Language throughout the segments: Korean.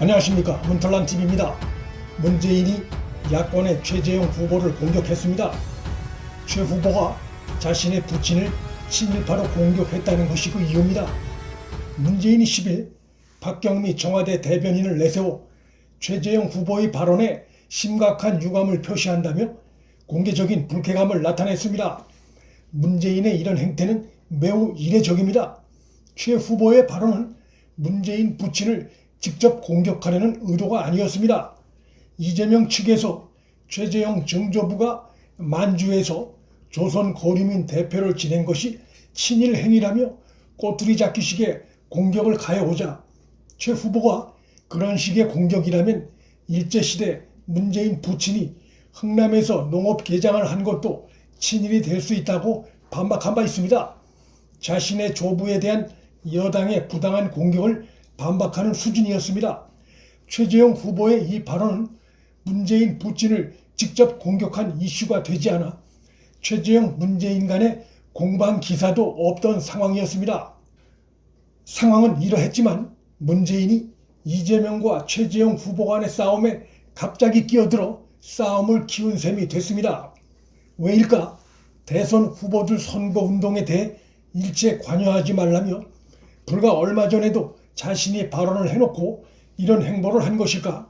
안녕하십니까 문털란 TV입니다. 문재인이 야권의 최재형 후보를 공격했습니다. 최 후보가 자신의 부친을 친일파로 공격했다는 것이 그 이유입니다. 문재인이 10일 박경미 청와대 대변인을 내세워 최재형 후보의 발언에 심각한 유감을 표시한다며 공개적인 불쾌감을 나타냈습니다. 문재인의 이런 행태는 매우 이례적입니다. 최 후보의 발언은 문재인 부친을 직접 공격하려는 의도가 아니었습니다. 이재명 측에서 최재형 정조부가 만주에서 조선 거류민 대표를 지낸 것이 친일 행위라며 꼬투리 잡기식의 공격을 가해오자 최 후보가 그런 식의 공격이라면 일제시대 문재인 부친이 흥남에서 농업 개장을 한 것도 친일이 될 수 있다고 반박한 바 있습니다. 자신의 조부에 대한 여당의 부당한 공격을 반박하는 수준이었습니다. 최재형 후보의 이 발언은 문재인 부친을 직접 공격한 이슈가 되지 않아 최재형 문재인 간의 공방 기사도 없던 상황이었습니다. 상황은 이러했지만 문재인이 이재명과 최재형 후보 간의 싸움에 갑자기 끼어들어 싸움을 키운 셈이 됐습니다. 왜일까? 대선 후보들 선거 운동에 대해 일체 관여하지 말라며 불과 얼마 전에도 자신이 발언을 해놓고 이런 행보를 한 것일까?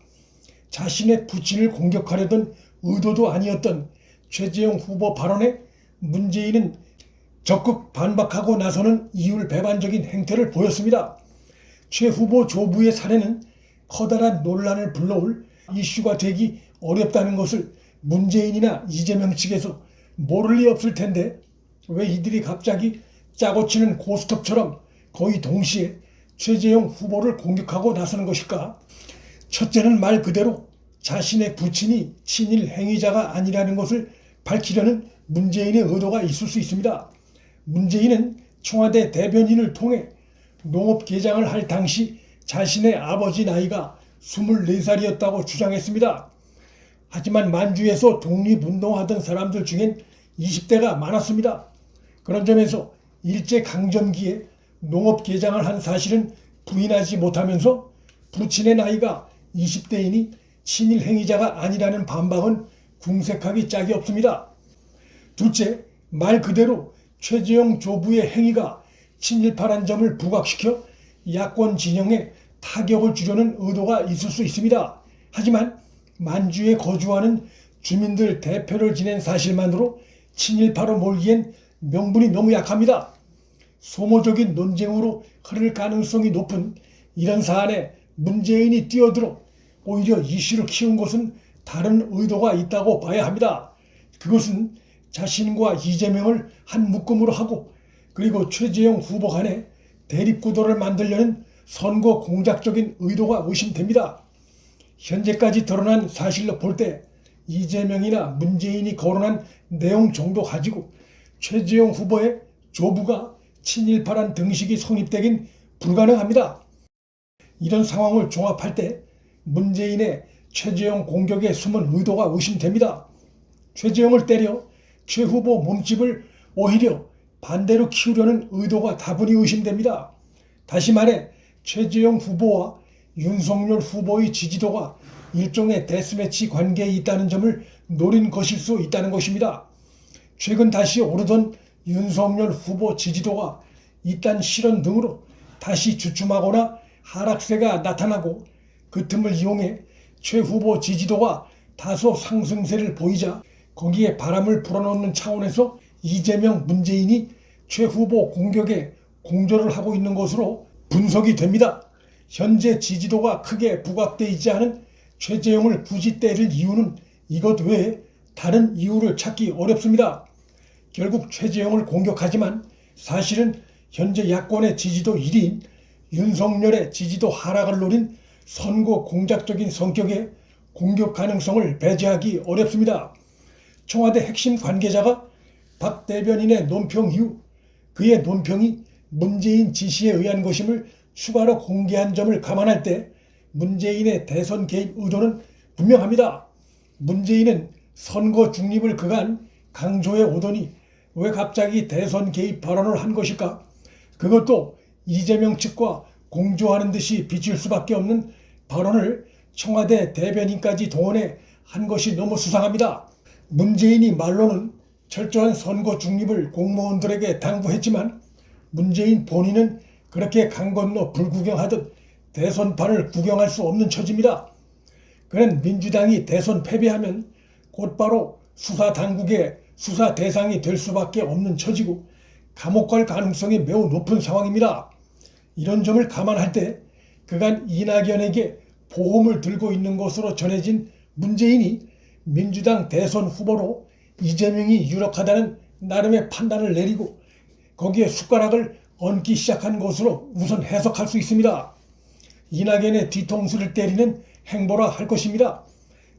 자신의 부친을 공격하려던 의도도 아니었던 최재형 후보 발언에 문재인은 적극 반박하고 나서는 이율배반적인 행태를 보였습니다. 최 후보 조부의 사례는 커다란 논란을 불러올 이슈가 되기 어렵다는 것을 문재인이나 이재명 측에서 모를 리 없을 텐데 왜 이들이 갑자기 짜고 치는 고스톱처럼 거의 동시에 최재형 후보를 공격하고 나서는 것일까? 첫째는 말 그대로 자신의 부친이 친일 행위자가 아니라는 것을 밝히려는 문재인의 의도가 있을 수 있습니다. 문재인은 청와대 대변인을 통해 농업 개장을 할 당시 자신의 아버지 나이가 24살이었다고 주장했습니다. 하지만 만주에서 독립운동하던 사람들 중엔 20대가 많았습니다. 그런 점에서 일제 강점기에 농업 개장을 한 사실은 부인하지 못하면서 부친의 나이가 20대이니 친일 행위자가 아니라는 반박은 궁색하기 짝이 없습니다. 둘째, 말 그대로 최재형 조부의 행위가 친일파란 점을 부각시켜 야권 진영에 타격을 주려는 의도가 있을 수 있습니다. 하지만 만주에 거주하는 주민들 대표를 지낸 사실만으로 친일파로 몰기엔 명분이 너무 약합니다. 소모적인 논쟁으로 흐를 가능성이 높은 이런 사안에 문재인이 뛰어들어 오히려 이슈를 키운 것은 다른 의도가 있다고 봐야 합니다. 그것은 자신과 이재명을 한 묶음으로 하고 그리고 최재형 후보 간에 대립구도를 만들려는 선거 공작적인 의도가 의심됩니다. 현재까지 드러난 사실로 볼 때 이재명이나 문재인이 거론한 내용 정도 가지고 최재형 후보의 조부가 친일파란 등식이 성립되긴 불가능합니다. 이런 상황을 종합할 때 문재인의 최재형 공격에 숨은 의도가 의심됩니다. 최재형을 때려 최 후보 몸집을 오히려 반대로 키우려는 의도가 다분히 의심됩니다. 다시 말해 최재형 후보와 윤석열 후보의 지지도가 일종의 데스매치 관계에 있다는 점을 노린 것일 수 있다는 것입니다. 최근 다시 오르던 윤석열 후보 지지도가 이딴 실언 등으로 다시 주춤하거나 하락세가 나타나고 그 틈을 이용해 최 후보 지지도가 다소 상승세를 보이자 거기에 바람을 불어넣는 차원에서 이재명 문재인이 최 후보 공격에 공조를 하고 있는 것으로 분석이 됩니다. 현재 지지도가 크게 부각돼 있지 않은 최재형을 굳이 때릴 이유는 이것 외에 다른 이유를 찾기 어렵습니다. 결국 최재형을 공격하지만 사실은 현재 야권의 지지도 1위인 윤석열의 지지도 하락을 노린 선거 공작적인 성격의 공격 가능성을 배제하기 어렵습니다. 청와대 핵심 관계자가 박 대변인의 논평 이후 그의 논평이 문재인 지시에 의한 것임을 추가로 공개한 점을 감안할 때 문재인의 대선 개입 의도는 분명합니다. 문재인은 선거 중립을 그간 강조해 오더니 왜 갑자기 대선 개입 발언을 한 것일까? 그것도 이재명 측과 공조하는 듯이 비칠 수밖에 없는 발언을 청와대 대변인까지 동원해 한 것이 너무 수상합니다. 문재인이 말로는 철저한 선거 중립을 공무원들에게 당부했지만 문재인 본인은 그렇게 강 건너 불구경하듯 대선판을 구경할 수 없는 처지입니다. 그는 민주당이 대선 패배하면 곧바로 수사 당국의 수사 대상이 될 수밖에 없는 처지고 감옥 갈 가능성이 매우 높은 상황입니다. 이런 점을 감안할 때 그간 이낙연에게 보험을 들고 있는 것으로 전해진 문재인이 민주당 대선 후보로 이재명이 유력하다는 나름의 판단을 내리고 거기에 숟가락을 얹기 시작한 것으로 우선 해석할 수 있습니다. 이낙연의 뒤통수를 때리는 행보라 할 것입니다.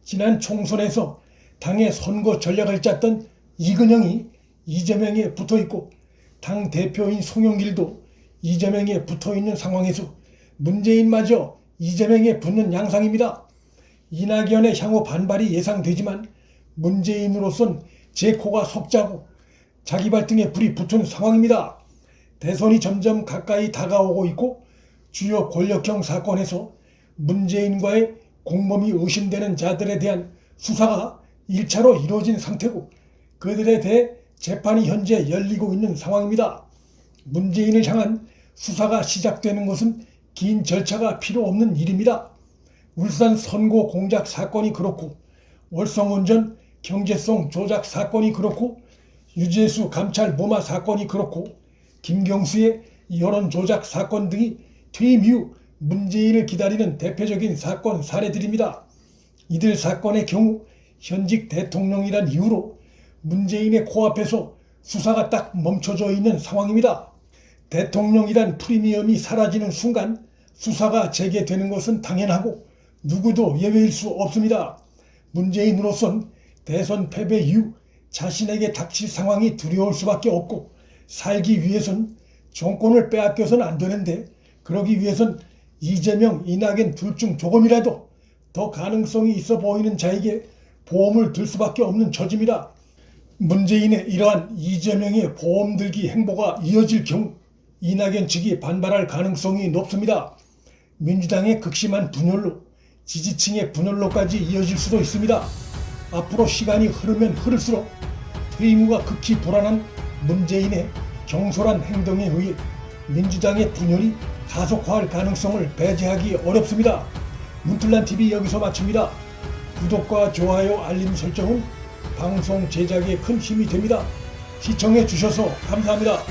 지난 총선에서 당의 선거 전략을 짰던 이근영이 이재명에 붙어 있고 당 대표인 송영길도 이재명에 붙어 있는 상황에서 문재인마저 이재명에 붙는 양상입니다. 이낙연의 향후 반발이 예상되지만 문재인으로선 제 코가 석자고 자기 발등에 불이 붙은 상황입니다. 대선이 점점 가까이 다가오고 있고 주요 권력형 사건에서 문재인과의 공범이 의심되는 자들에 대한 수사가 1차로 이루어진 상태고 그들에 대해 재판이 현재 열리고 있는 상황입니다. 문재인을 향한 수사가 시작되는 것은 긴 절차가 필요 없는 일입니다. 울산 선고 공작 사건이 그렇고 월성운전 경제성 조작 사건이 그렇고 유재수 감찰 무마 사건이 그렇고 김경수의 여론 조작 사건 등이 퇴임 이후 문재인을 기다리는 대표적인 사건 사례들입니다. 이들 사건의 경우 현직 대통령이란 이유로 문재인의 코앞에서 수사가 딱 멈춰져 있는 상황입니다. 대통령이란 프리미엄이 사라지는 순간 수사가 재개되는 것은 당연하고 누구도 예외일 수 없습니다. 문재인으로선 대선 패배 이후 자신에게 닥칠 상황이 두려울 수밖에 없고 살기 위해선 정권을 빼앗겨서는 안 되는데 그러기 위해선 이재명, 이낙연 둘 중 조금이라도 더 가능성이 있어 보이는 자에게 보험을 들 수밖에 없는 처지입니다. 문재인의 이러한 이재명의 보험 들기 행보가 이어질 경우 이낙연 측이 반발할 가능성이 높습니다. 민주당의 극심한 분열로 지지층의 분열로까지 이어질 수도 있습니다. 앞으로 시간이 흐르면 흐를수록 퇴임 후가 극히 불안한 문재인의 경솔한 행동에 의해 민주당의 분열이 가속화할 가능성을 배제하기 어렵습니다. 문틀란TV 여기서 마칩니다. 구독과 좋아요 알림 설정은 방송 제작에 큰 힘이 됩니다. 시청해 주셔서 감사합니다.